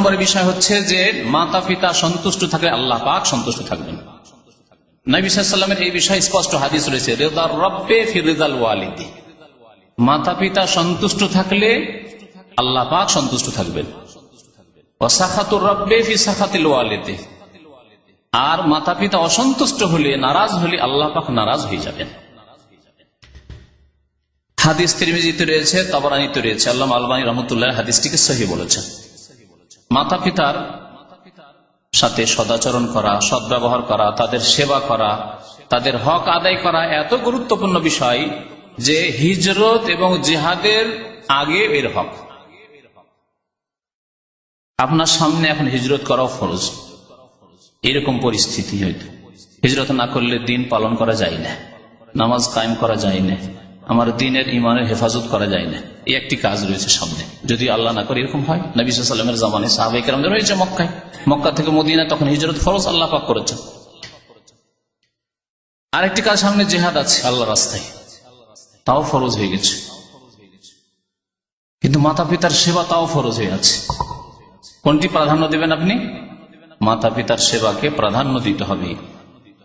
নম্বর বিষয় হচ্ছে যে মাতা, পিতা সন্তুষ্ট থাকলে আল্লাহ পাক সন্তুষ্ট থাকবেন। এই বিষয়ে স্পষ্ট হাদিস রয়েছে রেদার রব্বে ফিরেদাল ওয়ালিদি। মাতা, পিতা সন্তুষ্ট থাকলে আল্লাহ পাক সন্তুষ্ট থাকবেন। আর মাতা, পিতা অসন্তুষ্ট হলে, নারাজ হলে আল্লাহ পাক নারাজ হয়ে যাবেন। হাদিস তিরমিজিতে রয়েছে, তবরানিতে রয়েছে আল্লাহ আলবানী রহমতুল্লাহ হাদিসটিকে সহি বলেছেন। মাতা পিতার সাথে সদাচরণ করা, সদ্ব্যবহার করা, তাদের সেবা করা, তাদের হক আদায় করা এত গুরুত্বপূর্ণ বিষয় যে হিজরত এবং জেহাদের আগে এর হক। আপনার সামনে এখন হিজরত করাও ফরজ। এরকম পরিস্থিতি হয়তো। হিজরত না করলে দিন পালন করা যায় না। নামাজ কায়েম করা যায় না। আমার দিনের ইমানের হেফাজত করা যায় না। এই একটি কাজ রয়েছে সামনে। যদি আল্লাহ না করে, এরকম হয়? নবী সাল্লামের জামানে সাহাবাই কেরাম রয়েছে মক্কায়। মক্কা থেকে মদিনা তখন হিজরত ফরজ আল্লাহ পাক করেছেন। আরেকটি কাজ সামনে জেহাদ আছে আল্লাহ রাস্তায়। তাও ফরজ হয়ে গেছে। কিন্তু মাতা পিতার সেবা তাও ফরজ হয়ে আছে। কোনটি প্রাধান্য দেবেন আপনি? মাতা পিতার সেবাকে প্রাধান্য দিতে হবে।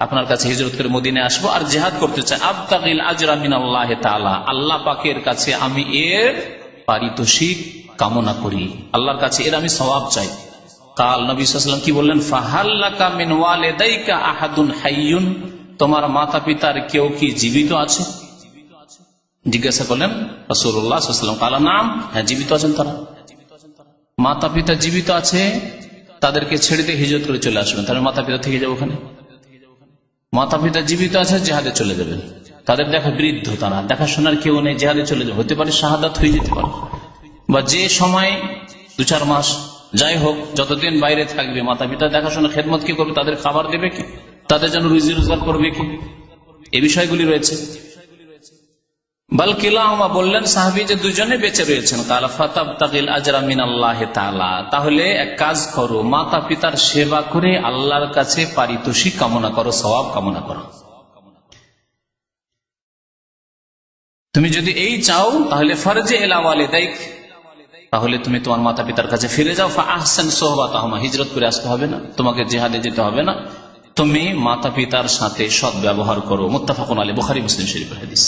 আপনার কাছে হিজরত করে মদিনে আসব আর জেহাদ করতে চাই। আবতাকিল আজরা মিন আল্লাহ তালা আল্লাহ পাকের কাছে আমি এর পারিতোষিক কামনা করি। আল্লাহর কাছে এর আমি স্বভাব চাই। কাল নবী সাল্লাম কি বললেন? ফাহাল্লাকা মিন ওয়ালিদাইকা আহাদুন হাইয়ুন। তোমার মাতা পিতার কেউ কি জীবিত আছে? জিজ্ঞাসা করলেন রসুল্লাহ সাল্লাম কালা, নাম। হ্যাঁ জীবিত আছেন তারা। মাতা পিতা জীবিত আছে, তাদেরকে ছেড়ে দিয়ে হিজরত করে চলে আসবেন। তাহলে মাতা পিতা থেকে যাব ওখানে। মাতা পিতা জীবিত আছে, জেহাদে চলে যাবেন। তাদের দেখা বৃদ্ধ তারা। দেখাশোনার কেউ নেই, জেহাদে চলে যাবে। হতে পারে শাহাদাত হয়ে যেতে পারে। বা যে সময় দু চার মাস, যাই হোক, যতদিন বাইরে থাকবে মাতা পিতা দেখাশোনা, খেদমত কি করবে, তাদের খাবার দেবে কি? তাদের জন্য রুজি রোজগার করবে কি? এই বিষয়গুলি রয়েছে। বালকিলামা বললেন, সাহাবি যে দুজনে বেঁচে রয়েছেন, কালা ফাতাব তাকিল আজরা মিন আল্লাহ তাহলে এক কাজ করো মাতা পিতার সেবা করে আল্লাহর কাছে পারিতোষিক কামনা করো সবাব কামনা করো। তুমি যদি এই চাও, তাহলে ফরজে এলাওয়ালে দেখ তাহলে তুমি তোমার মাতা পিতার কাছে ফিরে যাও আহসান সোহবা তাহমা হিজরত করে আসতে হবে না, তোমাকে জেহাদে যেতে হবে না। তুমি মাতা পিতার সাথে সৎ ব্যবহার করো, মুত্তাফাকুন আলী বুখারি, মুসলিম শরীফ হাদিস।